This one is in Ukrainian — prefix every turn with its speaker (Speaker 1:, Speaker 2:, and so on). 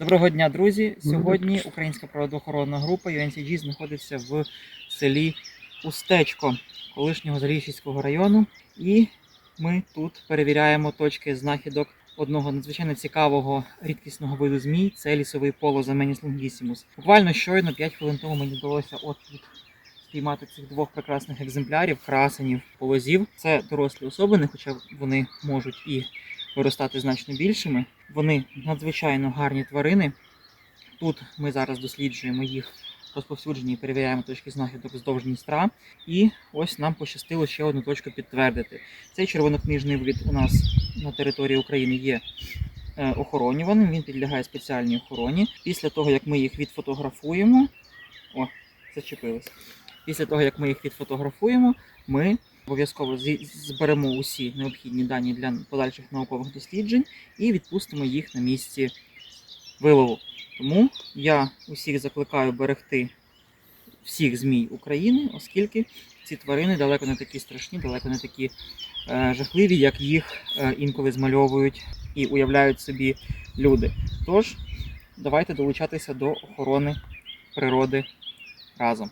Speaker 1: Доброго дня, друзі! Сьогодні українська природоохоронна група UNCG знаходиться в селі Устечко колишнього Зарічівського району. І ми тут перевіряємо точки знахідок одного надзвичайно цікавого рідкісного виду змій. Це лісовий поло Заменіс лонгісімус. Буквально щойно 5 хвилин тому мені вдалося от тут спіймати цих двох прекрасних екземплярів, красенів, полозів. Це дорослі особини, хоча вони можуть і виростати значно більшими. Вони надзвичайно гарні тварини. Тут ми зараз досліджуємо їх розповсюдження і перевіряємо точки знахідок вздовж Дністра. І ось нам пощастило ще одну точку підтвердити. Цей червонокнижний вид у нас на території України є е, охоронюваним, він підлягає спеціальній охороні. Після того, як ми їх відфотографуємо, о, зачепились. Після того, як ми їх відфотографуємо, ми обов'язково зберемо усі необхідні дані для подальших наукових досліджень і відпустимо їх на місці вилову. Тому я усіх закликаю берегти всіх змій України, оскільки ці тварини далеко не такі страшні, далеко не такі е, жахливі, як їх е, інколи змальовують і уявляють собі люди. Тож, давайте долучатися до охорони природи разом.